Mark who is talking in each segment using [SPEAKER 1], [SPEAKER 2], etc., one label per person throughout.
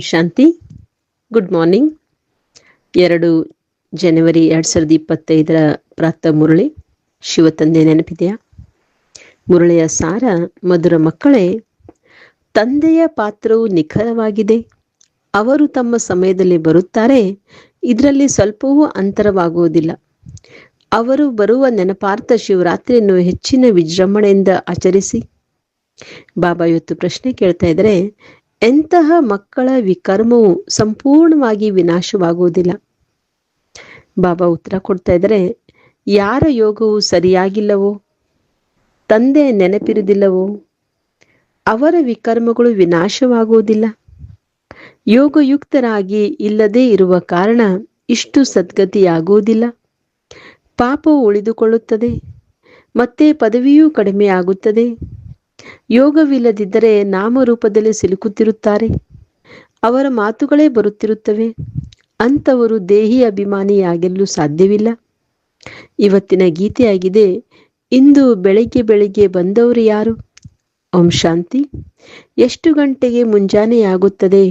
[SPEAKER 1] ಶಾಂತಿ good morning ಎರಡು ಜನವರಿ ಎರಡ್ ಸಾವಿರದ ಇಪ್ಪತ್ತೈದರ ಪ್ರಾತ ಮುರಳಿ. ಶಿವತಂದೆ ನೆನಪಿದೆಯಾ? ಮುರಳಿಯ ಸಾರ, ಮಧುರ ಮಕ್ಕಳೇ, ತಂದೆಯ ಪಾತ್ರವು ನಿಖರವಾಗಿದೆ. ಅವರು ತಮ್ಮ ಸಮಯದಲ್ಲಿ ಬರುತ್ತಾರೆ. ಇದರಲ್ಲಿ ಸ್ವಲ್ಪವೂ ಅಂತರವಾಗುವುದಿಲ್ಲ. ಅವರು ಬರುವ ನೆನಪಾರ್ಥ ಶಿವರಾತ್ರಿಯನ್ನು ಹೆಚ್ಚಿನ ವಿಜೃಂಭಣೆಯಿಂದ ಆಚರಿಸಿ. ಬಾಬಾ, ಇವತ್ತು ಪ್ರಶ್ನೆ ಕೇಳ್ತಾ ಇದ್ದಾರೆ ಎಂತಹ ಮಕ್ಕಳ ವಿಕರ್ಮವು ಸಂಪೂರ್ಣವಾಗಿ ವಿನಾಶವಾಗುವುದಿಲ್ಲ. ಬಾಬಾ ಉತ್ತರ ಕೊಡ್ತಾ ಇದ್ರೆ ಯಾರ ಯೋಗವು ಸರಿಯಾಗಿಲ್ಲವೋ, ತಂದೆ ನೆನಪಿರುವುದಿಲ್ಲವೋ, ಅವರ ವಿಕರ್ಮಗಳು ವಿನಾಶವಾಗುವುದಿಲ್ಲ. ಯೋಗಯುಕ್ತರಾಗಿ ಇಲ್ಲದೇ ಇರುವ ಕಾರಣ ಇಷ್ಟು ಸದ್ಗತಿಯಾಗುವುದಿಲ್ಲ. ಪಾಪವು ಉಳಿದುಕೊಳ್ಳುತ್ತದೆ, ಮತ್ತೆ ಪದವಿಯೂ ಕಡಿಮೆಯಾಗುತ್ತದೆ. ಯೋಗವಿಲ್ಲದಿದ್ದರೆ ನಾಮರೂಪದಲ್ಲಿ ಸಿಲುಕುತ್ತಿರುತ್ತಾರೆ. ಅವರ ಮಾತುಗಳೇ ಬರುತ್ತಿರುತ್ತವೆ. ಅಂಥವರು ದೇಹಿ ಅಭಿಮಾನಿಯಾಗಲು ಸಾಧ್ಯವಿಲ್ಲ. ಇವತ್ತಿನ ಗೀತೆಯಾಗಿದೆ, ಇಂದು ಬೆಳಗ್ಗೆ ಬೆಳಗ್ಗೆ ಬಂದವರು ಯಾರು? ಓಂ ಶಾಂತಿ. ಎಷ್ಟು ಗಂಟೆಗೆ ಮುಂಜಾನೆಯಾಗುತ್ತದೆ?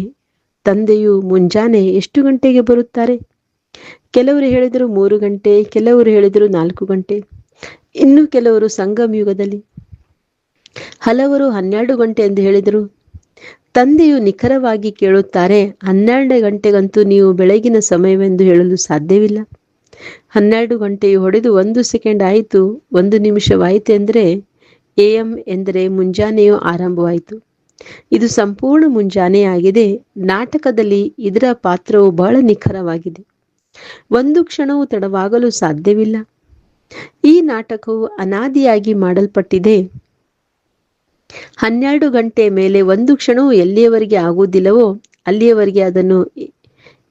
[SPEAKER 1] ತಂದೆಯು ಮುಂಜಾನೆ ಎಷ್ಟು ಗಂಟೆಗೆ ಬರುತ್ತಾರೆ? ಕೆಲವರು ಹೇಳಿದರು ಮೂರು ಗಂಟೆ, ಕೆಲವರು ಹೇಳಿದರು ನಾಲ್ಕು ಗಂಟೆ. ಇನ್ನು ಕೆಲವರು ಸಂಗಮ ಯುಗದಲ್ಲಿ ಹಲವರು ಹನ್ನೆರಡು ಗಂಟೆ ಎಂದು ಹೇಳಿದರು. ತಂದೆಯು ನಿಖರವಾಗಿ ಕೇಳುತ್ತಾರೆ, ಹನ್ನೆರಡು ಗಂಟೆಗಂತೂ ನೀವು ಬೆಳಗಿನ ಸಮಯವೆಂದು ಹೇಳಲು ಸಾಧ್ಯವಿಲ್ಲ. ಹನ್ನೆರಡು ಗಂಟೆಯು ಹೊಡೆದು ಒಂದು ಸೆಕೆಂಡ್ ಆಯಿತು, ಒಂದು ನಿಮಿಷವಾಯಿತು ಎಂದರೆ ಎ ಎಂ ಎಂದರೆ ಮುಂಜಾನೆಯು ಆರಂಭವಾಯಿತು. ಇದು ಸಂಪೂರ್ಣ ಮುಂಜಾನೆಯಾಗಿದೆ ನಾಟಕದಲ್ಲಿ ಇದರ ಪಾತ್ರವು ಬಹಳ ನಿಖರವಾಗಿದೆ. ಒಂದು ಕ್ಷಣವೂ ತಡವಾಗಲು ಸಾಧ್ಯವಿಲ್ಲ. ಈ ನಾಟಕವು ಅನಾದಿಯಾಗಿ ಮಾಡಲ್ಪಟ್ಟಿದೆ. ಹನ್ನೆರಡು ಗಂಟೆ ಮೇಲೆ ಒಂದು ಕ್ಷಣವೂ ಎಲ್ಲಿಯವರೆಗೆ ಆಗುವುದಿಲ್ಲವೋ ಅಲ್ಲಿಯವರೆಗೆ ಅದನ್ನು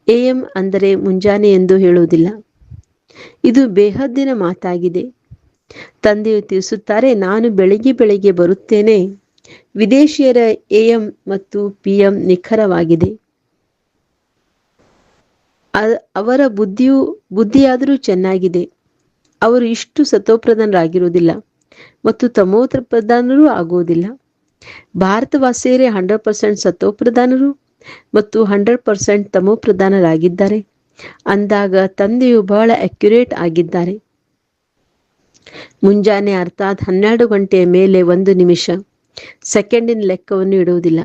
[SPEAKER 1] ಎ ಎಂ ಅಂದರೆ ಮುಂಜಾನೆ ಎಂದು ಹೇಳುವುದಿಲ್ಲ. ಇದು ಬೇಹದ್ದಿನ ಮಾತಾಗಿದೆ. ತಂದೆಯು ತಿಳಿಸುತ್ತಾರೆ, ನಾನು ಬೆಳಿಗ್ಗೆ ಬೆಳಿಗ್ಗೆ ಬರುತ್ತೇನೆ. ವಿದೇಶಿಯರ ಎ ಎಂ ಮತ್ತು ಪಿ ಎಂ ನಿಖರವಾಗಿದೆ. ಅವರ ಬುದ್ಧಿಯು, ಬುದ್ಧಿಯಾದರೂ ಚೆನ್ನಾಗಿದೆ. ಅವರು ಇಷ್ಟು ಸತೋಪ್ರಧಾನರಾಗಿರುವುದಿಲ್ಲ ಮತ್ತು ತಮೋತ್ರ ಪ್ರಧಾನರು ಆಗುವುದಿಲ್ಲ. ಭಾರತವಾಸಿಯರೇ ಹಂಡ್ರೆಡ್ ಪರ್ಸೆಂಟ್ ಸತೋಪ್ರಧಾನರು ಮತ್ತು ಹಂಡ್ರೆಡ್ ಪರ್ಸೆಂಟ್ ತಮೋಪ್ರಧಾನರಾಗಿದ್ದಾರೆ ಅಂದಾಗ ತಂದೆಯು ಬಹಳ ಅಕ್ಯುರೇಟ್ ಆಗಿದ್ದಾರೆ. ಮುಂಜಾನೆ ಅರ್ಥಾತ್ ಹನ್ನೆರಡು ಗಂಟೆಯ ಮೇಲೆ ಒಂದು ನಿಮಿಷ ಸೆಕೆಂಡಿನ ಲೆಕ್ಕವನ್ನು ಇಡುವುದಿಲ್ಲ.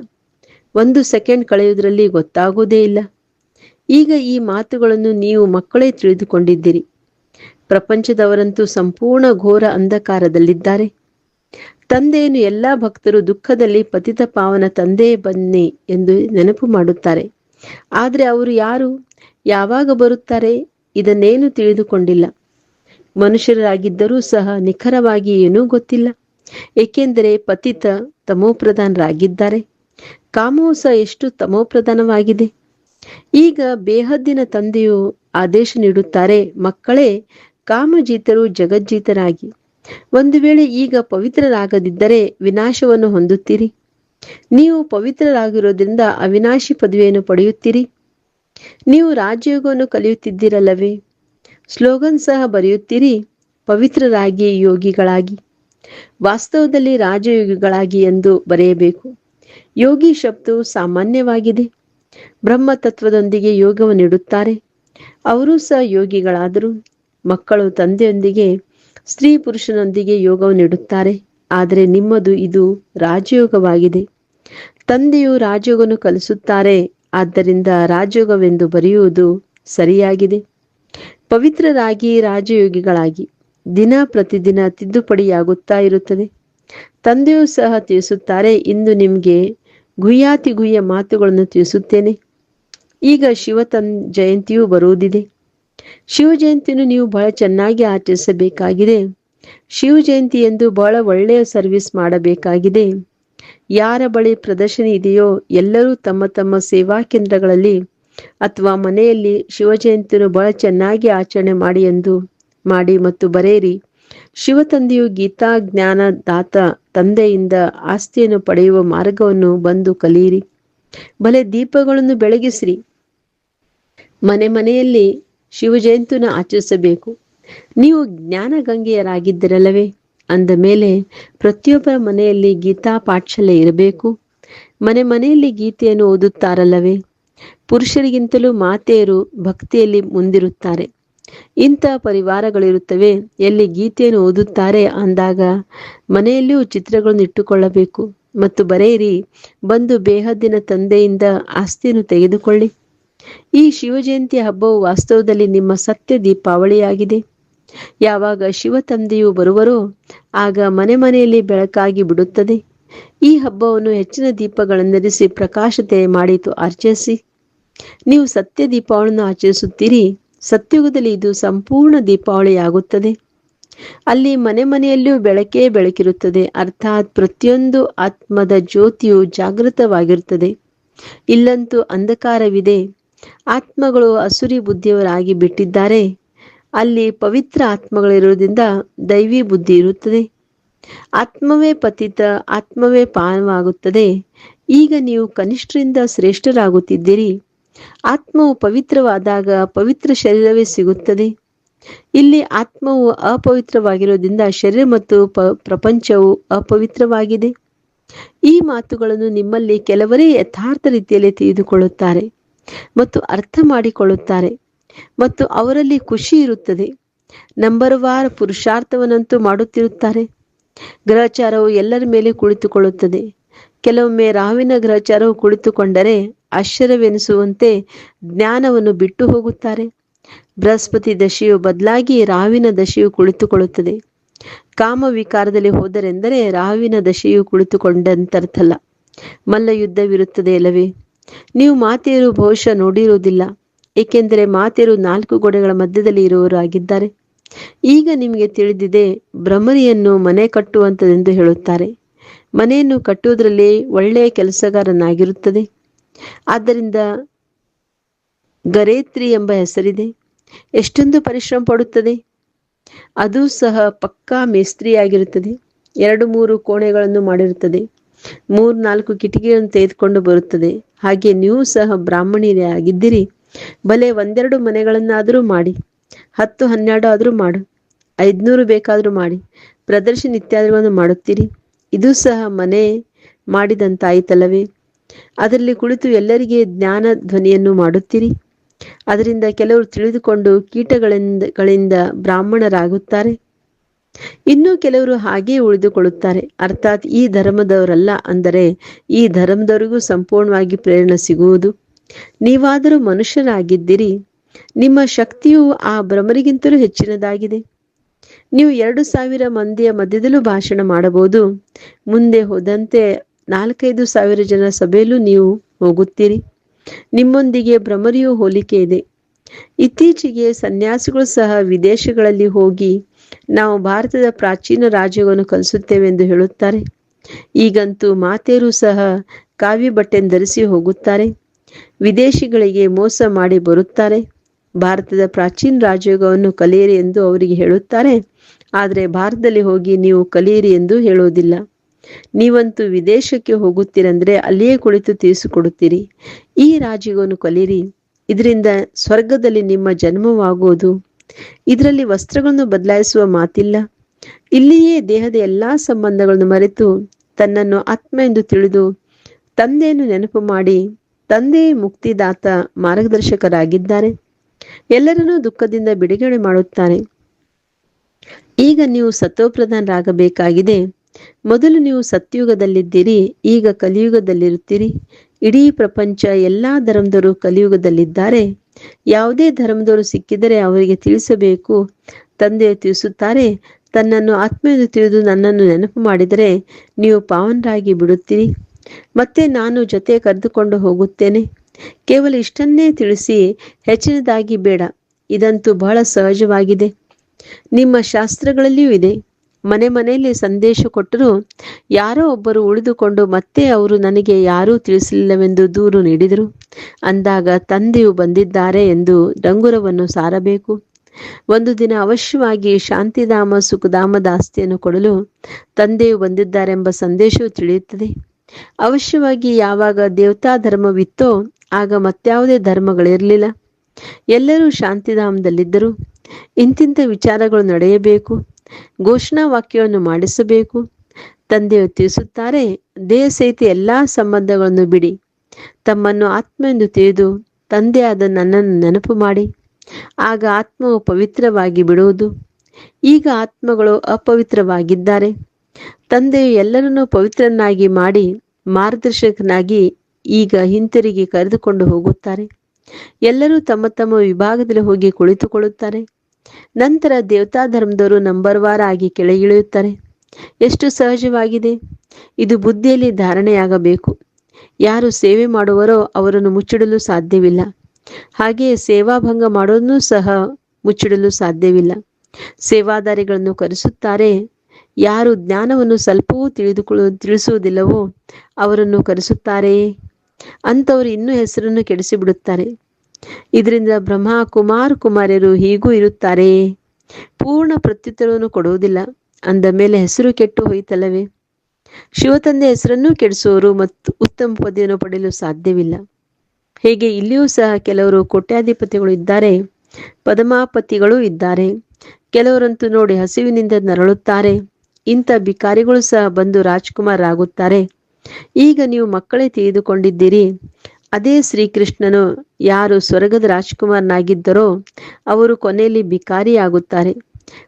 [SPEAKER 1] ಒಂದು ಸೆಕೆಂಡ್ ಕಳೆಯುವುದರಲ್ಲಿ ಗೊತ್ತಾಗುವುದೇ ಇಲ್ಲ. ಈಗ ಈ ಮಾತುಗಳನ್ನು ನೀವು ಮಕ್ಕಳೇ ತಿಳಿದುಕೊಂಡಿದ್ದೀರಿ. ಪ್ರಪಂಚದವರಂತೂ ಸಂಪೂರ್ಣ ಘೋರ ಅಂಧಕಾರದಲ್ಲಿದ್ದಾರೆ. ತಂದೆಯನ್ನು ಎಲ್ಲ ಭಕ್ತರು ದುಃಖದಲ್ಲಿ ಪತಿತ ಪಾವನ ತಂದೆಯೇ ಬನ್ನಿ ಎಂದು ನೆನಪು ಮಾಡುತ್ತಾರೆ. ಆದರೆ ಅವರು ಯಾರು? ಯಾವಾಗ ಬರುತ್ತಾರೆ? ಇದನ್ನೇನು ತಿಳಿದುಕೊಂಡಿಲ್ಲ. ಮನುಷ್ಯರಾಗಿದ್ದರೂ ಸಹ ನಿಖರವಾಗಿ ಏನೂ ಗೊತ್ತಿಲ್ಲ. ಏಕೆಂದರೆ ಪತಿತ ತಮೋಪ್ರಧಾನರಾಗಿದ್ದಾರೆ. ಕಾಮೋಸ ಎಷ್ಟು ತಮೋಪ್ರಧಾನವಾಗಿದೆ. ಈಗ ಬೇಹದ್ದಿನ ತಂದೆಯು ಆದೇಶ ನೀಡುತ್ತಾರೆ, ಮಕ್ಕಳೇ ಕಾಮಜೀತರು ಜಗಜ್ಜೀತರಾಗಿ. ಒಂದು ವೇಳೆ ಈಗ ಪವಿತ್ರರಾಗದಿದ್ದರೆ ವಿನಾಶವನ್ನು ಹೊಂದುತ್ತೀರಿ. ನೀವು ಪವಿತ್ರರಾಗಿರೋದ್ರಿಂದ ಅವಿನಾಶಿ ಪದವಿಯನ್ನು ಪಡೆಯುತ್ತೀರಿ. ನೀವು ರಾಜಯೋಗವನ್ನು ಕಲಿಯುತ್ತಿದ್ದೀರಲ್ಲವೇ. ಸ್ಲೋಗನ್ ಸಹ ಬರೆಯುತ್ತೀರಿ, ಪವಿತ್ರರಾಗಿ ಯೋಗಿಗಳಾಗಿ. ವಾಸ್ತವದಲ್ಲಿ ರಾಜಯೋಗಿಗಳಾಗಿ ಎಂದು ಬರೆಯಬೇಕು. ಯೋಗಿ ಶಬ್ದವು ಸಾಮಾನ್ಯವಾಗಿದೆ. ಬ್ರಹ್ಮ ತತ್ವದೊಂದಿಗೆ ಯೋಗವನ್ನು ಇಡುತ್ತಾರೆ ಅವರೂ ಸಹ ಯೋಗಿಗಳಾದರು. ಮಕ್ಕಳು ತಂದೆಯೊಂದಿಗೆ, ಸ್ತ್ರೀ ಪುರುಷನೊಂದಿಗೆ ಯೋಗವನ್ನು ಇಡುತ್ತಾರೆ ಆದರೆ ನಿಮ್ಮದು ಇದು ರಾಜಯೋಗವಾಗಿದೆ. ತಂದೆಯು ರಾಜಯೋಗವನ್ನು ಕಲಿಸುತ್ತಾರೆ. ಆದ್ದರಿಂದ ರಾಜಯೋಗವೆಂದು ಬರೆಯುವುದು ಸರಿಯಾಗಿದೆ. ಪವಿತ್ರರಾಗಿ ರಾಜಯೋಗಿಗಳಾಗಿ ದಿನ ಪ್ರತಿದಿನ ತಿದ್ದುಪಡಿಯಾಗುತ್ತಾ ಇರುತ್ತದೆ. ತಂದೆಯೂ ಸಹ ತಿಳಿಸುತ್ತಾರೆ, ಇಂದು ನಿಮಗೆ ಗುಹ್ಯಾತಿ ಗುಯ್ಯ ಮಾತುಗಳನ್ನು ತಿಳಿಸುತ್ತೇನೆ. ಈಗ ಶಿವ ತನ್ ಜಯಂತಿಯೂ ಬರುವುದಿದೆ. ಶಿವ ಜಯಂತಿಯನ್ನು ನೀವು ಬಹಳ ಚೆನ್ನಾಗಿ ಆಚರಿಸಬೇಕಾಗಿದೆ. ಶಿವ ಜಯಂತಿ ಎಂದು ಬಹಳ ಒಳ್ಳೆಯ ಸರ್ವಿಸ್ ಮಾಡಬೇಕಾಗಿದೆ. ಯಾರ ಬಳಿ ಪ್ರದರ್ಶನ ಇದೆಯೋ ಎಲ್ಲರೂ ತಮ್ಮ ತಮ್ಮ ಸೇವಾ ಕೇಂದ್ರಗಳಲ್ಲಿ ಅಥವಾ ಮನೆಯಲ್ಲಿ ಶಿವ ಜಯಂತಿಯನ್ನು ಬಹಳ ಚೆನ್ನಾಗಿ ಆಚರಣೆ ಮಾಡಿ ಎಂದು ಮಾಡಿ ಮತ್ತು ಬರೆಯಿರಿ. ಶಿವ ತಂದೆಯು ಗೀತಾ ಜ್ಞಾನ ದಾತ ತಂದೆಯಿಂದ ಆಸ್ತಿಯನ್ನು ಪಡೆಯುವ ಮಾರ್ಗವನ್ನು ಬಂದು ಕಲಿಯಿರಿ. ಬಲೆ ದೀಪಗಳನ್ನು ಬೆಳಗಿಸಿರಿ. ಮನೆ ಮನೆಯಲ್ಲಿ ಶಿವ ಜಯಂತಿನ ಆಚರಿಸಬೇಕು. ನೀವು ಜ್ಞಾನ ಗಂಗೆಯರಾಗಿದ್ದರಲ್ಲವೇ ಅಂದ ಮೇಲೆ ಪ್ರತಿಯೊಬ್ಬರ ಮನೆಯಲ್ಲಿ ಗೀತಾ ಪಾಠಶಾಲೆ ಇರಬೇಕು. ಮನೆ ಮನೆಯಲ್ಲಿ ಗೀತೆಯನ್ನು ಓದುತ್ತಾರಲ್ಲವೇ? ಪುರುಷರಿಗಿಂತಲೂ ಮಾತೆಯರು ಭಕ್ತಿಯಲ್ಲಿ ಮುಂದಿರುತ್ತಾರೆ. ಇಂಥ ಪರಿವಾರಗಳಿರುತ್ತವೆ, ಎಲ್ಲಿ ಗೀತೆಯನ್ನು ಓದುತ್ತಾರೆ ಅಂದಾಗ ಮನೆಯಲ್ಲಿಯೂ ಚಿತ್ರಗಳನ್ನು ಇಟ್ಟುಕೊಳ್ಳಬೇಕು. ಮತ್ತು ಬರೆಯಿರಿ, ಬಂದು ಬೇಹದ್ದಿನ ತಂದೆಯಿಂದ ಆಸ್ತಿಯನ್ನು ತೆಗೆದುಕೊಳ್ಳಿ. ಈ ಶಿವಜಯಂತಿ ಹಬ್ಬವು ವಾಸ್ತವದಲ್ಲಿ ನಿಮ್ಮ ಸತ್ಯ ದೀಪಾವಳಿಯಾಗಿದೆ. ಯಾವಾಗ ಶಿವ ತಂದೆಯು ಬರುವರೋ ಆಗ ಮನೆ ಮನೆಯಲ್ಲಿ ಬೆಳಕಾಗಿ ಬಿಡುತ್ತದೆ. ಈ ಹಬ್ಬವನ್ನು ಹೆಚ್ಚಿನ ದೀಪಗಳನ್ನರಿಸಿ ಪ್ರಕಾಶತೆ ಮಾಡಿತು ಅರ್ಚಿಸಿ ನೀವು ಸತ್ಯ ದೀಪಾವಳಿಯನ್ನು ಆಚರಿಸುತ್ತೀರಿ. ಸತ್ಯುಗದಲ್ಲಿ ಇದು ಸಂಪೂರ್ಣ ದೀಪಾವಳಿಯಾಗುತ್ತದೆ. ಅಲ್ಲಿ ಮನೆ ಮನೆಯಲ್ಲೂ ಬೆಳಕೇ ಬೆಳಕಿರುತ್ತದೆ. ಅರ್ಥಾತ್ ಪ್ರತಿಯೊಂದು ಆತ್ಮದ ಜ್ಯೋತಿಯು ಜಾಗೃತವಾಗಿರುತ್ತದೆ. ಇಲ್ಲಂತೂ ಅಂಧಕಾರವಿದೆ. ಆತ್ಮಗಳು ಅಸುರಿ ಬುದ್ಧಿಯವರಾಗಿ ಬಿಟ್ಟಿದ್ದಾರೆ. ಅಲ್ಲಿ ಪವಿತ್ರ ಆತ್ಮಗಳಿರುವುದರಿಂದ ದೈವಿ ಬುದ್ಧಿ ಇರುತ್ತದೆ. ಆತ್ಮವೇ ಪತಿತ, ಆತ್ಮವೇ ಪಾನವಾಗುತ್ತದೆ. ಈಗ ನೀವು ಕನಿಷ್ಠರಿಂದ ಶ್ರೇಷ್ಠರಾಗುತ್ತಿದ್ದೀರಿ. ಆತ್ಮವು ಪವಿತ್ರವಾದಾಗ ಪವಿತ್ರ ಶರೀರವೇ ಸಿಗುತ್ತದೆ. ಇಲ್ಲಿ ಆತ್ಮವು ಅಪವಿತ್ರವಾಗಿರೋದ್ರಿಂದ ಶರೀರ ಮತ್ತು ಪ, ಪ್ರಪಂಚವು ಅಪವಿತ್ರವಾಗಿದೆ. ಈ ಮಾತುಗಳನ್ನು ನಿಮ್ಮಲ್ಲಿ ಕೆಲವರೇ ಯಥಾರ್ಥ ರೀತಿಯಲ್ಲಿ ತಿಳಿದುಕೊಳ್ಳುತ್ತಾರೆ. ಮತ್ತು ಅರ್ಥ ಮಾಡಿಕೊಳ್ಳುತ್ತಾರೆ. ಮತ್ತು ಅವರಲ್ಲಿ ಖುಷಿ ಇರುತ್ತದೆ. Number war ಪುರುಷಾರ್ಥವನ್ನಂತೂ ಮಾಡುತ್ತಿರುತ್ತಾರೆ. ಗ್ರಹಚಾರವು ಎಲ್ಲರ ಮೇಲೆ ಕುಳಿತುಕೊಳ್ಳುತ್ತದೆ. ಕೆಲವೊಮ್ಮೆ ರಾವಿನ ಗ್ರಹಚಾರವು ಕುಳಿತುಕೊಂಡರೆ ಆಶ್ಚರ್ಯವೆನಿಸುವಂತೆ ಜ್ಞಾನವನ್ನು ಬಿಟ್ಟು ಹೋಗುತ್ತಾರೆ. ಬೃಹಸ್ಪತಿ ದಶೆಯು ಬದಲಾಗಿ ರಾವಿನ ದಶೆಯು ಕುಳಿತುಕೊಳ್ಳುತ್ತದೆ. ಕಾಮ ವಿಕಾರದಲ್ಲಿ ಹೋದರೆಂದರೆ ರಾವಿನ ದಶೆಯು ಕುಳಿತುಕೊಂಡಂತರ್ಥಲ್ಲ. ಮಲ್ಲ ಯುದ್ಧವಿರುತ್ತದೆ ಅಲ್ಲವೇ? ನೀವು ಮಾತೆಯರು ಬಹುಶಃ ನೋಡಿರುವುದಿಲ್ಲ, ಏಕೆಂದರೆ ಮಾತೆಯರು ನಾಲ್ಕು ಗೋಡೆಗಳ ಮಧ್ಯದಲ್ಲಿ ಇರುವವರು ಆಗಿದ್ದಾರೆ ಈಗ ನಿಮಗೆ ತಿಳಿದಿದೆ, ಭ್ರಮರಿಯನ್ನು ಮನೆ ಕಟ್ಟುವಂಥದ್ದೆಂದು ಹೇಳುತ್ತಾರೆ. ಮನೆಯನ್ನು ಕಟ್ಟುವುದರಲ್ಲಿ ಒಳ್ಳೆಯ ಕೆಲಸಗಾರನಾಗಿರುತ್ತದೆ. ಆದ್ದರಿಂದ ಗರೇತ್ರಿ ಎಂಬ ಹೆಸರಿದೆ. ಎಷ್ಟೊಂದು ಪರಿಶ್ರಮ ಪಡುತ್ತದೆ. ಅದು ಸಹ ಪಕ್ಕಾ ಮೇಸ್ತ್ರಿಯಾಗಿರುತ್ತದೆ. ಎರಡು ಮೂರು ಕೋಣೆಗಳನ್ನು ಮಾಡಿರುತ್ತದೆ. ಮೂರು ನಾಲ್ಕು ಕಿಟಕಿಗಳನ್ನು ತೆಗೆದುಕೊಂಡು ಬರುತ್ತದೆ. ಹಾಗೆ ನೀವು ಸಹ ಬ್ರಾಹ್ಮಣಿಯರೇ ಆಗಿದ್ದೀರಿ. ಬಲೆ ಒಂದೆರಡು ಮನೆಗಳನ್ನಾದರೂ ಮಾಡಿ, ಹತ್ತು ಹನ್ನೆರಡು ಆದರೂ ಮಾಡು, ಐದ್ನೂರು ಬೇಕಾದರೂ ಮಾಡಿ ಪ್ರದರ್ಶನ ಇತ್ಯಾದಿಗಳನ್ನು ಮಾಡುತ್ತೀರಿ. ಇದು ಸಹ ಮನೆ ಮಾಡಿದಂತಾಯಿತಲ್ಲವೇ? ಅದರಲ್ಲಿ ಕುಳಿತು ಎಲ್ಲರಿಗೆ ಜ್ಞಾನ ಧ್ವನಿಯನ್ನು ಮಾಡುತ್ತೀರಿ. ಅದರಿಂದ ಕೆಲವರು ತಿಳಿದುಕೊಂಡು ಕೀಟಗಳಿಂದ, ಗಳಿಂದ ಬ್ರಾಹ್ಮಣರಾಗುತ್ತಾರೆ. ಇನ್ನು ಕೆಲವರು ಹಾಗೆಯೇ ಉಳಿದುಕೊಳ್ಳುತ್ತಾರೆ. ಅರ್ಥಾತ್ ಈ ಧರ್ಮದವರಲ್ಲ ಅಂದರೆ ಈ ಧರ್ಮದವರಿಗೂ ಸಂಪೂರ್ಣವಾಗಿ ಪ್ರೇರಣೆ ಸಿಗುವುದು. ನೀವಾದರೂ ಮನುಷ್ಯರಾಗಿದ್ದೀರಿ. ನಿಮ್ಮ ಶಕ್ತಿಯು ಆ ಭ್ರಮರಿಗಿಂತಲೂ ಹೆಚ್ಚಿನದಾಗಿದೆ. ನೀವು ಎರಡು ಸಾವಿರ ಮಂದಿಯ ಮಧ್ಯದಲ್ಲೂ ಭಾಷಣ ಮಾಡಬಹುದು. ಮುಂದೆ ಹೋದಂತೆ ನಾಲ್ಕೈದು ಸಾವಿರ ಜನ ಸಭೆಯಲ್ಲೂ ನೀವು ಹೋಗುತ್ತೀರಿ. ನಿಮ್ಮೊಂದಿಗೆ ಭ್ರಮರಿಯು ಹೋಲಿಕೆ ಇದೆ. ಇತ್ತೀಚೆಗೆ ಸನ್ಯಾಸಿಗಳು ಸಹ ವಿದೇಶಗಳಲ್ಲಿ ಹೋಗಿ ನಾವು ಭಾರತದ ಪ್ರಾಚೀನ ರಾಜ್ಯವನ್ನು ಕಲಿಸುತ್ತೇವೆ ಎಂದು ಹೇಳುತ್ತಾರೆ. ಈಗಂತೂ ಮಾತೆಯರು ಸಹ ಕಾವ್ಯ ಬಟ್ಟೆ ಧರಿಸಿ ಹೋಗುತ್ತಾರೆ. ವಿದೇಶಿಗಳಿಗೆ ಮೋಸ ಮಾಡಿ ಬರುತ್ತಾರೆ. ಭಾರತದ ಪ್ರಾಚೀನ ರಾಜಯೋಗವನ್ನು ಕಲಿಯಿರಿ ಎಂದು ಅವರಿಗೆ ಹೇಳುತ್ತಾರೆ. ಆದರೆ ಭಾರತದಲ್ಲಿ ಹೋಗಿ ನೀವು ಕಲಿಯಿರಿ ಎಂದು ಹೇಳುವುದಿಲ್ಲ. ನೀವಂತೂ ವಿದೇಶಕ್ಕೆ ಹೋಗುತ್ತೀರಂದ್ರೆ ಅಲ್ಲಿಯೇ ಕುಳಿತು ತಿಳಿಸಿಕೊಡುತ್ತೀರಿ ಈ ರಾಜ್ಯವನ್ನು ಕಲಿಯಿರಿ. ಇದರಿಂದ ಸ್ವರ್ಗದಲ್ಲಿ ನಿಮ್ಮ ಜನ್ಮವಾಗುವುದು. ಇದರಲ್ಲಿ ವಸ್ತ್ರಗಳನ್ನು ಬದಲಾಯಿಸುವ ಮಾತಿಲ್ಲ. ಇಲ್ಲಿಯೇ ದೇಹದ ಎಲ್ಲಾ ಸಂಬಂಧಗಳನ್ನು ಮರೆತು ತನ್ನನ್ನು ಆತ್ಮ ಎಂದು ತಿಳಿದು ತಂದೆಯನ್ನು ನೆನಪು ಮಾಡಿ ತಂದೆ ಮುಕ್ತಿದಾತ ಮಾರ್ಗದರ್ಶಕರಾಗಿದ್ದಾರೆ. ಎಲ್ಲರನ್ನೂ ದುಃಖದಿಂದ ಬಿಡುಗಡೆ ಮಾಡುತ್ತಾರೆ. ಈಗ ನೀವು ಸತ್ವಪ್ರಧಾನರಾಗಬೇಕಾಗಿದೆ. ಮೊದಲು ನೀವು ಸತ್ಯುಗದಲ್ಲಿದ್ದೀರಿ, ಈಗ ಕಲಿಯುಗದಲ್ಲಿರುತ್ತೀರಿ. ಇಡೀ ಪ್ರಪಂಚ ಎಲ್ಲಾ ಧರ್ಮದವರು ಕಲಿಯುಗದಲ್ಲಿದ್ದಾರೆ. ಯಾವುದೇ ಧರ್ಮದವರು ಸಿಕ್ಕಿದರೆ ಅವರಿಗೆ ತಿಳಿಸಬೇಕು. ತಂದೆ ತಿಳಿಸುತ್ತಾರೆ, ತನ್ನನ್ನು ಆತ್ಮೆಯನ್ನು ತಿಳಿದು ನನ್ನನ್ನು ನೆನಪು ಮಾಡಿದರೆ ನೀವು ಪಾವನರಾಗಿ ಬಿಡುತ್ತೀರಿ. ಮತ್ತೆ ನಾನು ಜೊತೆ ಕರೆದುಕೊಂಡು ಹೋಗುತ್ತೇನೆ. ಕೇವಲ ಇಷ್ಟನ್ನೇ ತಿಳಿಸಿ ಹೆಚ್ಚಿನದಾಗಿ ಬೇಡ. ಇದಂತೂ ಬಹಳ ಸಹಜವಾಗಿದೆ. ನಿಮ್ಮ ಶಾಸ್ತ್ರಗಳಲ್ಲಿಯೂ ಇದೆ. ಮನೆ ಮನೆಯಲ್ಲಿ ಸಂದೇಶ ಕೊಟ್ಟರು, ಯಾರೋ ಒಬ್ಬರು ಉಳಿದುಕೊಂಡು ಮತ್ತೆ ಅವರು ನನಗೆ ಯಾರೂ ತಿಳಿಸಲಿಲ್ಲವೆಂದು ದೂರು ನೀಡಿದರು. ಅಂದಾಗ ತಂದೆಯು ಬಂದಿದ್ದಾರೆ ಎಂದು ಡಂಗುರವನ್ನು ಸಾರಬೇಕು. ಒಂದು ದಿನ ಅವಶ್ಯವಾಗಿ ಶಾಂತಿಧಾಮ ಸುಖಧಾಮದ ಆಸ್ತಿಯನ್ನು ಕೊಡಲು ತಂದೆಯು ಬಂದಿದ್ದಾರೆಂಬ ಸಂದೇಶವು ತಿಳಿಯುತ್ತದೆ. ಅವಶ್ಯವಾಗಿ ಯಾವಾಗ ದೇವತಾ ಧರ್ಮವಿತ್ತೋ ಆಗ ಮತ್ಯಾವುದೇ ಧರ್ಮಗಳಿರಲಿಲ್ಲ. ಎಲ್ಲರೂ ಶಾಂತಿಧಾಮದಲ್ಲಿದ್ದರು. ಇಂತಿಂಥ ವಿಚಾರಗಳು ನಡೆಯಬೇಕು. ಘೋಷಣಾ ವಾಕ್ಯವನ್ನು ಮಾಡಿಸಬೇಕು. ತಂದೆಯು ತಿಳಿಸುತ್ತಾರೆ, ದೇಹ ಸಹಿತ ಎಲ್ಲಾ ಸಂಬಂಧಗಳನ್ನು ಬಿಡಿ. ತಮ್ಮನ್ನು ಆತ್ಮ ಎಂದು ತಿಳಿದು ತಂದೆಯಾದ ನನ್ನನ್ನು ನೆನಪು ಮಾಡಿ. ಆಗ ಆತ್ಮವು ಪವಿತ್ರವಾಗಿ ಬಿಡುವುದು. ಈಗ ಆತ್ಮಗಳು ಅಪವಿತ್ರವಾಗಿದ್ದಾರೆ. ತಂದೆಯು ಎಲ್ಲರನ್ನೂ ಪವಿತ್ರನಾಗಿ ಮಾಡಿ ಮಾರ್ಗದರ್ಶಕನಾಗಿ ಈಗ ಹಿಂತಿರುಗಿ ಕರೆದುಕೊಂಡು ಹೋಗುತ್ತಾರೆ. ಎಲ್ಲರೂ ತಮ್ಮ ತಮ್ಮ ವಿಭಾಗದಲ್ಲಿ ಹೋಗಿ ಕುಳಿತುಕೊಳ್ಳುತ್ತಾರೆ. ನಂತರ ದೇವತಾ ಧರ್ಮದವರು ನಂಬರ್ ವಾರ್ ಆಗಿ ಕೆಳಗಿಳಿಯುತ್ತಾರೆ ಎಷ್ಟು ಸಹಜವಾಗಿದೆ. ಇದು ಬುದ್ಧಿಯಲ್ಲಿ ಧಾರಣೆಯಾಗಬೇಕು. ಯಾರು ಸೇವೆ ಮಾಡುವರೋ ಅವರನ್ನು ಮುಚ್ಚಿಡಲು ಸಾಧ್ಯವಿಲ್ಲ. ಹಾಗೆಯೇ ಸೇವಾಭಂಗ ಮಾಡೋದನ್ನು ಸಹ ಮುಚ್ಚಿಡಲು ಸಾಧ್ಯವಿಲ್ಲ. ಸೇವಾದಾರಿಗಳನ್ನು ಕರೆಸುತ್ತಾರೆ. ಯಾರು ಜ್ಞಾನವನ್ನು ಸ್ವಲ್ಪವೂ ತಿಳಿದುಕೊಳ್ಳು, ತಿಳಿಸುವುದಿಲ್ಲವೋ ಅವರನ್ನು ಕರೆಸುತ್ತಾರೆಯೇ ಅಂಥವರು ಇನ್ನೂ ಹೆಸರನ್ನು ಕೆಡಿಸಿಬಿಡುತ್ತಾರೆ. ಇದರಿಂದ ಬ್ರಹ್ಮ ಕುಮಾರ್ ಕುಮಾರ್ಯರು ಹೀಗೂ ಇರುತ್ತಾರೆ. ಪೂರ್ಣ ಪ್ರತ್ಯುತ್ತರವನ್ನು ಕೊಡುವುದಿಲ್ಲ. ಅಂದ ಮೇಲೆ ಹೆಸರು ಕೆಟ್ಟು ಹೋಯಿತಲ್ಲವೇ? ಶಿವತಂದೆ ಹೆಸರನ್ನು ಕೆಡಿಸುವವರು ಮತ್ತು ಉತ್ತಮ ಪದವಿಯನ್ನು ಪಡೆಯಲು ಸಾಧ್ಯವಿಲ್ಲ. ಹೇಗೆ ಇಲ್ಲಿಯೂ ಸಹ ಕೆಲವರು ಕೋಟ್ಯಾಧಿಪತಿಗಳು ಇದ್ದಾರೆ? ಪದಮಾಪತಿಗಳು ಇದ್ದಾರೆ. ಕೆಲವರಂತೂ ನೋಡಿ ಹಸಿವಿನಿಂದ ನರಳುತ್ತಾರೆ. ಇಂಥ ಬಿಕಾರಿಗಳು ಸಹ ಬಂದು ರಾಜ್ಕುಮಾರ್ ಆಗುತ್ತಾರೆ ಈಗ ನೀವು ಮಕ್ಕಳೇ ತಿಳಿದುಕೊಂಡಿದ್ದೀರಿ. ಅದೇ ಶ್ರೀಕೃಷ್ಣನು ಯಾರು ಸ್ವರ್ಗದ ರಾಜ್ಕುಮಾರನಾಗಿದ್ದರೋ ಅವರು ಕೊನೆಯಲ್ಲಿ ಬಿಕಾರಿಯಾಗುತ್ತಾರೆ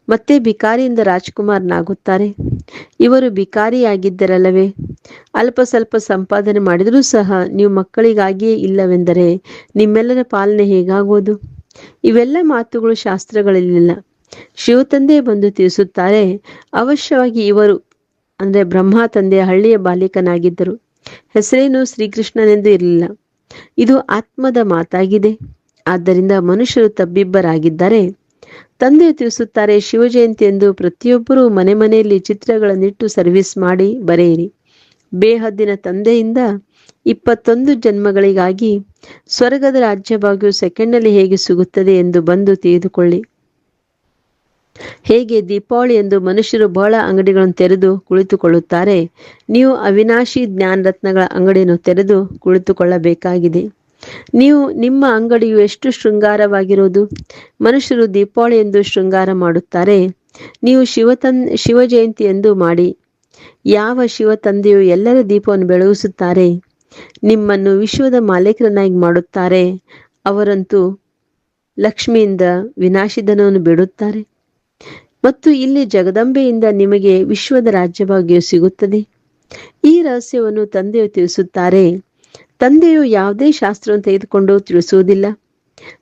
[SPEAKER 1] ಮತ್ತೆ ಬಿಕಾರಿಯಿಂದ ರಾಜ್ಕುಮಾರನಾಗುತ್ತಾರೆ. ಇವರು ಬಿಕಾರಿಯಾಗಿದ್ದರಲ್ಲವೇ ಅಲ್ಪ ಸ್ವಲ್ಪ ಸಂಪಾದನೆ ಮಾಡಿದರೂ ಸಹ ನೀವು ಮಕ್ಕಳಿಗಾಗಿಯೇ ಇಲ್ಲವೆಂದರೆ ನಿಮ್ಮೆಲ್ಲರ ಪಾಲನೆ ಹೇಗಾಗುವುದು? ಇವೆಲ್ಲ ಮಾತುಗಳು ಶಾಸ್ತ್ರಗಳಲ್ಲಿಲ್ಲ. ಶಿವತಂದೆ ಬಂದು ತಿಳಿಸುತ್ತಾರೆ, ಅವಶ್ಯವಾಗಿ ಇವರು, ಅಂದ್ರೆ ಬ್ರಹ್ಮ ತಂದೆ ಹಳ್ಳಿಯ ಬಾಲಿಕನಾಗಿದ್ದರು. ಹೆಸರೇನು ಶ್ರೀಕೃಷ್ಣನೆಂದು ಇರಲಿಲ್ಲ. ಇದು ಆತ್ಮದ ಮಾತಾಗಿದೆ. ಆದ್ದರಿಂದ ಮನುಷ್ಯರು ತಬ್ಬಿಬ್ಬರಾಗಿದ್ದಾರೆ ತಂದೆ ತಿಳಿಸುತ್ತಾರೆ, ಶಿವಜಯಂತಿ ಎಂದು ಪ್ರತಿಯೊಬ್ಬರೂ ಮನೆ ಮನೆಯಲ್ಲಿ ಚಿತ್ರಗಳನ್ನಿಟ್ಟು ಸರ್ವಿಸ್ ಮಾಡಿ ಬರೆಯಿರಿ. ಬೇಹದ್ದಿನ ತಂದೆಯಿಂದ ಇಪ್ಪತ್ತೊಂದು ಜನ್ಮಗಳಿಗಾಗಿ ಸ್ವರ್ಗದ ರಾಜ್ಯಭಾಗ್ಯವು ಸೆಕೆಂಡ್ನಲ್ಲಿ ಹೇಗೆ ಸಿಗುತ್ತದೆ ಎಂದು ಬಂದು ತಿಳಿದುಕೊಳ್ಳಿ. ಹೇಗೆ ದೀಪಾವಳಿ ಎಂದು ಮನುಷ್ಯರು ಬಹಳ ಅಂಗಡಿಗಳನ್ನು ತೆರೆದು ಕುಳಿತುಕೊಳ್ಳುತ್ತಾರೆ? ನೀವು ಅವಿನಾಶಿ ಜ್ಞಾನ ರತ್ನಗಳ ಅಂಗಡಿಯನ್ನು ತೆರೆದು ಕುಳಿತುಕೊಳ್ಳಬೇಕಾಗಿದೆ. ನೀವು ನಿಮ್ಮ ಅಂಗಡಿಯು ಎಷ್ಟು ಶೃಂಗಾರವಾಗಿರುವುದು? ಮನುಷ್ಯರು ದೀಪಾವಳಿ ಎಂದು ಶೃಂಗಾರ ಮಾಡುತ್ತಾರೆ. ನೀವು ಶಿವತನ್ ಶಿವ ಜಯಂತಿ ಎಂದು ಮಾಡಿ. ಯಾವ ಶಿವ ತಂದೆಯು ಎಲ್ಲರ ದೀಪವನ್ನು ಬೆಳಗಿಸುತ್ತಾರೆ? ನಿಮ್ಮನ್ನು ವಿಶ್ವದ ಮಾಲೀಕರನ್ನಾಗಿ ಮಾಡುತ್ತಾರೆ. ಅವರಂತೂ ಲಕ್ಷ್ಮಿಯಿಂದ ವಿನಾಶಿಧನವನ್ನು ಬಿಡುತ್ತಾರೆ. ಮತ್ತು ಇಲ್ಲಿ ಜಗದಂಬೆಯಿಂದ ನಿಮಗೆ ವಿಶ್ವದ ರಾಜ್ಯಭಾಗ್ಯ ಸಿಗುತ್ತದೆ. ಈ ರಹಸ್ಯವನ್ನು ತಂದೆಯು ತಿಳಿಸುತ್ತಾರೆ. ತಂದೆಯು ಯಾವುದೇ ಶಾಸ್ತ್ರವನ್ನು ತೆಗೆದುಕೊಂಡು ತಿಳಿಸುವುದಿಲ್ಲ.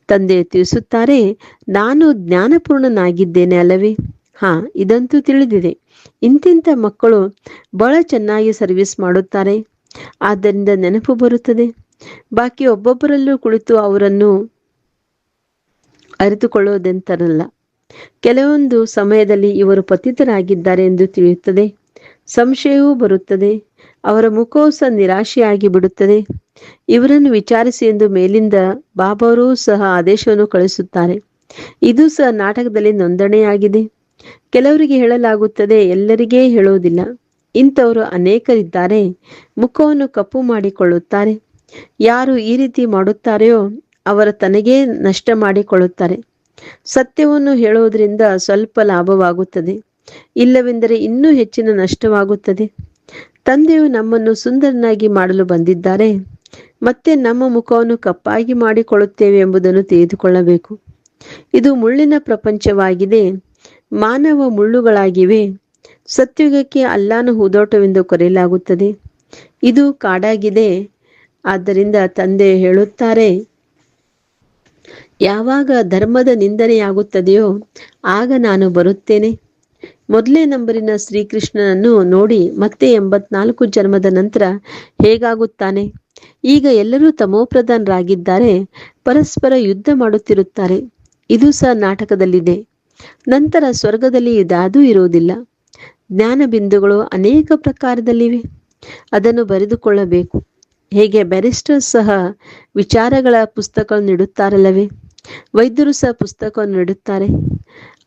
[SPEAKER 1] ತಂದೆಯು ತಿಳಿಸುತ್ತಾರೆ, ನಾನು ಜ್ಞಾನಪೂರ್ಣನಾಗಿದ್ದೇನೆ ಅಲ್ಲವೇ? ಹಾ, ಇದಂತೂ ತಿಳಿದಿದೆ. ಇಂತಿಂಥ ಮಕ್ಕಳು ಬಹಳ ಚೆನ್ನಾಗಿ ಸರ್ವಿಸ್ ಮಾಡುತ್ತಾರೆ. ಆದ್ದರಿಂದ ನೆನಪು ಬರುತ್ತದೆ. ಬಾಕಿ ಒಬ್ಬೊಬ್ಬರಲ್ಲೂ ಕುಳಿತು ಅವರನ್ನು ಅರಿತುಕೊಳ್ಳುವುದೆಂತರಲ್ಲ. ಕೆಲವೊಂದು ಸಮಯದಲ್ಲಿ ಇವರು ಪತಿತರಾಗಿದ್ದಾರೆ ಎಂದು ತಿಳಿಯುತ್ತದೆ. ಸಂಶಯವೂ ಬರುತ್ತದೆ. ಅವರ ಮುಖವು ಸಹ ನಿರಾಶೆಯಾಗಿ ಬಿಡುತ್ತದೆ. ಇವರನ್ನು ವಿಚಾರಿಸಿ ಎಂದು ಮೇಲಿಂದ ಬಾಬಾರೂ ಸಹ ಆದೇಶವನ್ನು ಕಳಿಸುತ್ತಾರೆ ಇದು ಸಹ ನಾಟಕದಲ್ಲಿ ನೋಂದಣಿಯಾಗಿದೆ. ಕೆಲವರಿಗೆ ಹೇಳಲಾಗುತ್ತದೆ, ಎಲ್ಲರಿಗೇ ಹೇಳುವುದಿಲ್ಲ. ಇಂಥವರು ಅನೇಕರಿದ್ದಾರೆ. ಮುಖವನ್ನು ಕಪ್ಪು ಮಾಡಿಕೊಳ್ಳುತ್ತಾರೆ. ಯಾರು ಈ ರೀತಿ ಮಾಡುತ್ತಾರೆಯೋ, ಅವರ ತನಗೇ ನಷ್ಟ ಮಾಡಿಕೊಳ್ಳುತ್ತಾರೆ. ಸತ್ಯವನ್ನು ಹೇಳುವುದರಿಂದ ಸ್ವಲ್ಪ ಲಾಭವಾಗುತ್ತದೆ. ಇಲ್ಲವೆಂದರೆ ಇನ್ನೂ ಹೆಚ್ಚಿನ ನಷ್ಟವಾಗುತ್ತದೆ. ತಂದೆಯು ನಮ್ಮನ್ನು ಸುಂದರನಾಗಿ ಮಾಡಲು ಬಂದಿದ್ದಾರೆ. ಮತ್ತೆ ನಮ್ಮ ಮುಖವನ್ನು ಕಪ್ಪಾಗಿ ಮಾಡಿಕೊಳ್ಳುತ್ತೇವೆ ಎಂಬುದನ್ನು ತಿಳಿದುಕೊಳ್ಳಬೇಕು. ಇದು ಮುಳ್ಳಿನ ಪ್ರಪಂಚವಾಗಿದೆ. ಮಾನವ ಮುಳ್ಳುಗಳಾಗಿವೆ. ಸತ್ಯುಗಕ್ಕೆ ಅಲ್ಲಾನು ಹೂದೋಟವೆಂದು ಕರೆಯಲಾಗುತ್ತದೆ. ಇದು ಕಾಡಾಗಿದೆ. ಆದ್ದರಿಂದ ತಂದೆ ಹೇಳುತ್ತಾರೆ ಯಾವಾಗ ಧರ್ಮದ ನಿಂದನೆಯಾಗುತ್ತದೆಯೋ ಆಗ ನಾನು ಬರುತ್ತೇನೆ. ಮೊದಲೇ ನಂಬರಿನ ಶ್ರೀಕೃಷ್ಣನನ್ನು ನೋಡಿ ಮತ್ತೆ ಎಂಬತ್ನಾಲ್ಕು ಜನ್ಮದ ನಂತರ ಹೇಗಾಗುತ್ತಾನೆ? ಈಗ ಎಲ್ಲರೂ ತಮೋಪ್ರಧಾನರಾಗಿದ್ದಾರೆ, ಪರಸ್ಪರ ಯುದ್ಧ ಮಾಡುತ್ತಿರುತ್ತಾರೆ. ಇದು ಸಹ ನಾಟಕದಲ್ಲಿದೆ. ನಂತರ ಸ್ವರ್ಗದಲ್ಲಿ ಇದಾದೂ ಇರುವುದಿಲ್ಲ. ಜ್ಞಾನ ಬಿಂದುಗಳು ಅನೇಕ ಪ್ರಕಾರದಲ್ಲಿವೆ. ಅದನ್ನು ಬರೆದುಕೊಳ್ಳಬೇಕು. ಹೇಗೆ ಬ್ಯಾರಿಸ್ಟರ್ ಸಹ ವಿಚಾರಗಳ ಪುಸ್ತಕಗಳನ್ನು ನೀಡುತ್ತಾರಲ್ಲವೇ ವೈದ್ಯರು ಸಹ ಪುಸ್ತಕವನ್ನು ನೀಡುತ್ತಾರೆ.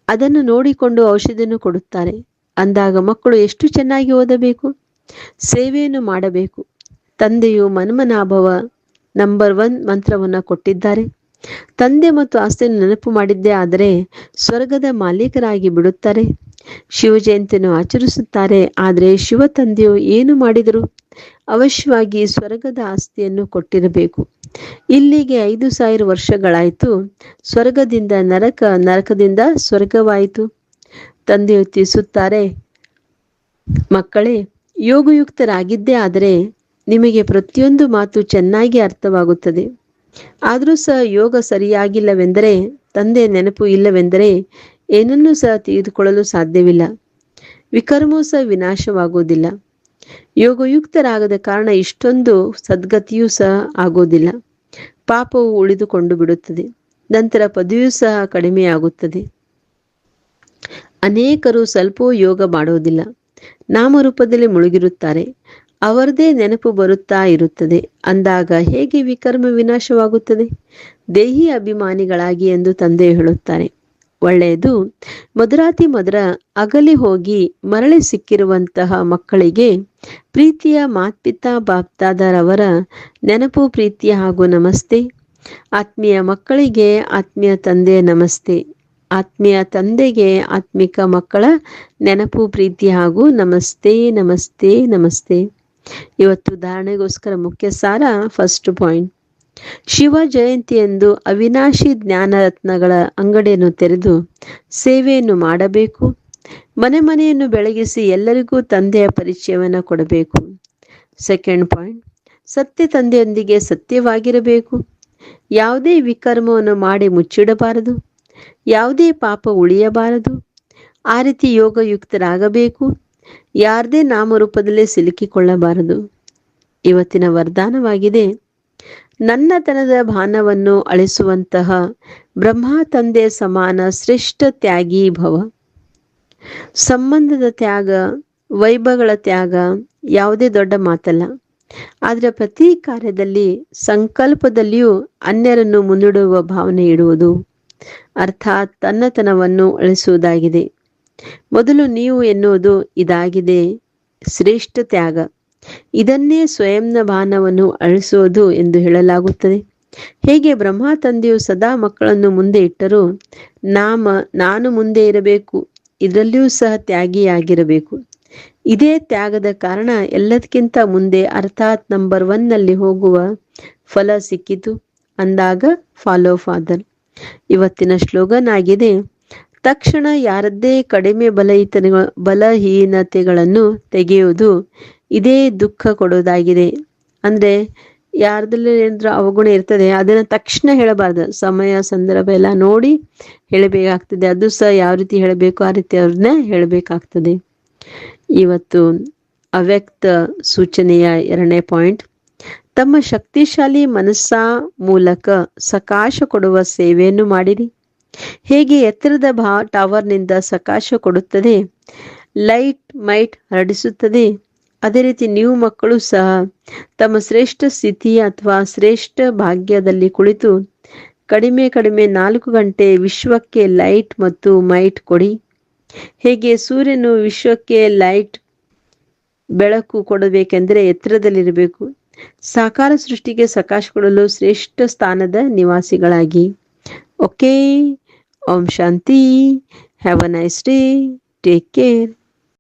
[SPEAKER 1] ಅದನ್ನು ನೋಡಿಕೊಂಡು ಔಷಧಿಯನ್ನು ಕೊಡುತ್ತಾರೆ. ಅಂದಾಗ ಮಕ್ಕಳು ಎಷ್ಟು ಚೆನ್ನಾಗಿ ಓದಬೇಕು? ಸೇವೆಯನ್ನು ಮಾಡಬೇಕು. ತಂದೆಯು ಮನ್ಮನಾಭವ ನಂಬರ್ ಒನ್ ಮಂತ್ರವನ್ನು ಕೊಟ್ಟಿದ್ದಾರೆ. ತಂದೆ ಮತ್ತು ಆಸ್ತಿಯನ್ನು ನೆನಪು ಮಾಡಿದ್ದೇ ಆದರೆ ಸ್ವರ್ಗದ ಮಾಲೀಕರಾಗಿ ಬಿಡುತ್ತಾರೆ. ಶಿವ ಜಯಂತಿಯನ್ನು ಆಚರಿಸುತ್ತಾರೆ. ಆದರೆ ಶಿವ ತಂದೆಯು ಏನು ಮಾಡಿದರು ಅವಶ್ಯವಾಗಿ ಸ್ವರ್ಗದ ಆಸ್ತಿಯನ್ನು ಕೊಟ್ಟಿರಬೇಕು. ಇಲ್ಲಿಗೆ ಐದು ಸಾವಿರ ವರ್ಷಗಳಾಯಿತು. ಸ್ವರ್ಗದಿಂದ ನರಕ, ನರಕದಿಂದ ಸ್ವರ್ಗವಾಯಿತು. ತಂದೆಯು ತಿಳಿಸುತ್ತಾರೆ, ಮಕ್ಕಳೇ, ಯೋಗಯುಕ್ತರಾಗಿದ್ದೇ ಆದರೆ ನಿಮಗೆ ಪ್ರತಿಯೊಂದು ಮಾತು ಚೆನ್ನಾಗಿ ಅರ್ಥವಾಗುತ್ತದೆ. ಆದರೂ ಸಹ ಯೋಗ ಸರಿಯಾಗಿಲ್ಲವೆಂದರೆ ತಂದೆ ನೆನಪು ಇಲ್ಲವೆಂದರೆ ಏನನ್ನೂ ಸಹ ತೆಗೆದುಕೊಳ್ಳಲು ಸಾಧ್ಯವಿಲ್ಲ. ವಿಕರ್ಮವೂ ಸಹ ವಿನಾಶವಾಗುವುದಿಲ್ಲ. ಯೋಗಯುಕ್ತರಾಗದ ಕಾರಣ ಇಷ್ಟೊಂದು ಸದ್ಗತಿಯೂ ಸಹ ಆಗೋದಿಲ್ಲ ಪಾಪವು ಉಳಿದುಕೊಂಡು ಬಿಡುತ್ತದೆ. ನಂತರ ಪದವಿಯೂ ಸಹ ಕಡಿಮೆಯಾಗುತ್ತದೆ. ಅನೇಕರು ಸ್ವಲ್ಪವೂ ಯೋಗ ಮಾಡುವುದಿಲ್ಲ. ನಾಮರೂಪದಲ್ಲಿ ಮುಳುಗಿರುತ್ತಾರೆ. ಅವರದೇ ನೆನಪು ಬರುತ್ತಾ ಇರುತ್ತದೆ. ಅಂದಾಗ ಹೇಗೆ ವಿಕರ್ಮ ವಿನಾಶವಾಗುತ್ತದೆ? ದೇಹಿ ಅಭಿಮಾನಿಗಳಾಗಿ ಎಂದು ತಂದೆ ಹೇಳುತ್ತಾರೆ. ಒಳ್ಳೆಯದು. ಮಧುರಾತಿ ಮಧುರ ಅಗಲಿ ಹೋಗಿ ಮರಳಿ ಸಿಕ್ಕಿರುವಂತಹ ಮಕ್ಕಳಿಗೆ ಪ್ರೀತಿಯ ಮಾತ್ಪಿತಾ ಬಾಪ್ತಾದರವರ ನೆನಪು ಪ್ರೀತಿಯ ಹಾಗೂ ನಮಸ್ತೆ. ಆತ್ಮೀಯ ಮಕ್ಕಳಿಗೆ ಆತ್ಮೀಯ ತಂದೆ ನಮಸ್ತೆ. ಆತ್ಮೀಯ ತಂದೆಗೆ ಆತ್ಮಿಕ ಮಕ್ಕಳ ನೆನಪು, ಪ್ರೀತಿ ಹಾಗೂ ನಮಸ್ತೆ ನಮಸ್ತೆ ನಮಸ್ತೆ. ಇವತ್ತು ಧಾರಣೆಗೋಸ್ಕರ ಮುಖ್ಯ ಸಾರ ಫಸ್ಟ್ ಪಾಯಿಂಟ್ ಶಿವ ಜಯಂತಿಯಂದು ಅವಿನಾಶಿ ಜ್ಞಾನರತ್ನಗಳ ಅಂಗಡಿಯನ್ನು ತೆರೆದು ಸೇವೆಯನ್ನು ಮಾಡಬೇಕು. ಮನೆ ಮನೆಯನ್ನು ಬೆಳಗಿಸಿ ಎಲ್ಲರಿಗೂ ತಂದೆಯ ಪರಿಚಯವನ್ನು ಕೊಡಬೇಕು. ಸೆಕೆಂಡ್ ಪಾಯಿಂಟ್, ಸತ್ಯ ತಂದೆಯೊಂದಿಗೆ ಸತ್ಯವಾಗಿರಬೇಕು. ಯಾವುದೇ ವಿಕರ್ಮವನ್ನು ಮಾಡಿ ಮುಚ್ಚಿಡಬಾರದು. ಯಾವುದೇ ಪಾಪ ಉಳಿಯಬಾರದು. ಆ ರೀತಿ ಯೋಗಯುಕ್ತರಾಗಬೇಕು. ಯಾರದೇ ನಾಮರೂಪದಲ್ಲೇ ಸಿಲುಕಿಕೊಳ್ಳಬಾರದು. ಇವತ್ತಿನ ವರದಾನವಾಗಿದೆ. ನನ್ನತನದ ಭಾನವನ್ನು ಅಳಿಸುವಂತಹ ಬ್ರಹ್ಮ ತಂದೆ ಸಮಾನ ಶ್ರೇಷ್ಠ ತ್ಯಾಗಿ ಭವ. ಸಂಬಂಧದ ತ್ಯಾಗ, ವೈಭವಗಳ ತ್ಯಾಗ ಯಾವುದೇ ದೊಡ್ಡ ಮಾತಲ್ಲ. ಆದರೆ ಪ್ರತಿ ಕಾರ್ಯದಲ್ಲಿ ಸಂಕಲ್ಪದಲ್ಲಿಯೂ ಅನ್ಯರನ್ನು ಮುನ್ನಿಡುವ ಭಾವನೆ ಇಡುವುದು ಅರ್ಥಾತ್ ತನ್ನತನವನ್ನು ಅಳಿಸುವುದಾಗಿದೆ. ಮೊದಲು ನೀವು ಎನ್ನುವುದು ಇದಾಗಿದೆ ಶ್ರೇಷ್ಠ ತ್ಯಾಗ. ಇದನ್ನೇ ಸ್ವಯಂನ ಭಾನವನ್ನು ಅಳಿಸೋದು ಎಂದು ಹೇಳಲಾಗುತ್ತದೆ. ಹೇಗೆ ಬ್ರಹ್ಮ ತಂದೆಯು ಸದಾ ಮಕ್ಕಳನ್ನು ಮುಂದೆ ಇಟ್ಟರೂ ನಾಮ, ನಾನು ಮುಂದೆ ಇರಬೇಕು, ಇದರಲ್ಲಿಯೂ ಸಹ ತ್ಯಾಗಿಯಾಗಿರಬೇಕು. ಇದೇ ತ್ಯಾಗದ ಕಾರಣ ಎಲ್ಲದಕ್ಕಿಂತ ಮುಂದೆ ಅರ್ಥಾತ್ ನಂಬರ್ ಒನ್ನಲ್ಲಿ ಹೋಗುವ ಫಲ ಸಿಕ್ಕಿತು. ಅಂದಾಗ ಫಾಲೋ ಫಾದರ್ ಇವತ್ತಿನ ಶ್ಲೋಗನ್ ಆಗಿದೆ ತಕ್ಷಣ ಯಾರದ್ದೇ ಕಡಿಮೆ ಬಲಹೀತನ ಬಲಹೀನತೆಗಳನ್ನು ತೆಗೆಯುವುದು ಇದೇ ದುಃಖ ಕೊಡೋದಾಗಿದೆ ಅಂದ್ರೆ ಯಾರದಲ್ಲಿ ಏನಾದ್ರೂ ಅವಗುಣ ಇರ್ತದೆ, ಅದನ್ನ ತಕ್ಷಣ ಹೇಳಬಾರ್ದು. ಸಮಯ, ಸಂದರ್ಭ ಎಲ್ಲ ನೋಡಿ ಹೇಳಬೇಕಾಗ್ತದೆ. ಅದು ಸಹ ಯಾವ ರೀತಿ ಹೇಳಬೇಕು, ಆ ರೀತಿ ಅವ್ರನ್ನ ಹೇಳಬೇಕಾಗ್ತದೆ. ಇವತ್ತು ಅವ್ಯಕ್ತ ಸೂಚನೆಯ ಎರಡನೇ ಪಾಯಿಂಟ್. ತಮ್ಮ ಶಕ್ತಿಶಾಲಿ ಮನಸ್ಸ ಮೂಲಕ ಸಕಾಶ ಕೊಡುವ ಸೇವೆಯನ್ನು ಮಾಡಿರಿ. ಹೇಗೆ ಎತ್ತರದ ಭಾ ಟವರ್ನಿಂದ ಸಕಾಶ ಕೊಡುತ್ತದೆ? ಲೈಟ್ ಮೈಟ್ ಹರಡಿಸುತ್ತದೆ. ಅದೇ ರೀತಿ ನೀವು ಮಕ್ಕಳು ಸಹ ತಮ್ಮ ಶ್ರೇಷ್ಠ ಸ್ಥಿತಿ ಅಥವಾ ಶ್ರೇಷ್ಠ ಭಾಗ್ಯದಲ್ಲಿ ಕುಳಿತು ಕಡಿಮೆ ಕಡಿಮೆ ನಾಲ್ಕು ಗಂಟೆ ವಿಶ್ವಕ್ಕೆ ಲೈಟ್ ಮತ್ತು ಮೈಟ್ ಕೊಡಿ. ಹೇಗೆ ಸೂರ್ಯನು ವಿಶ್ವಕ್ಕೆ ಲೈಟ್ ಬೆಳಕು ಕೊಡಬೇಕೆಂದರೆ ಎತ್ತರದಲ್ಲಿರಬೇಕು. ಸಾಕಾರ ಸೃಷ್ಟಿಗೆ ಸಕಾಶ ಕೊಡಲು ಶ್ರೇಷ್ಠ ಸ್ಥಾನದ ನಿವಾಸಿಗಳಾಗಿ. Okay, Om Shanti, have a nice day, take care.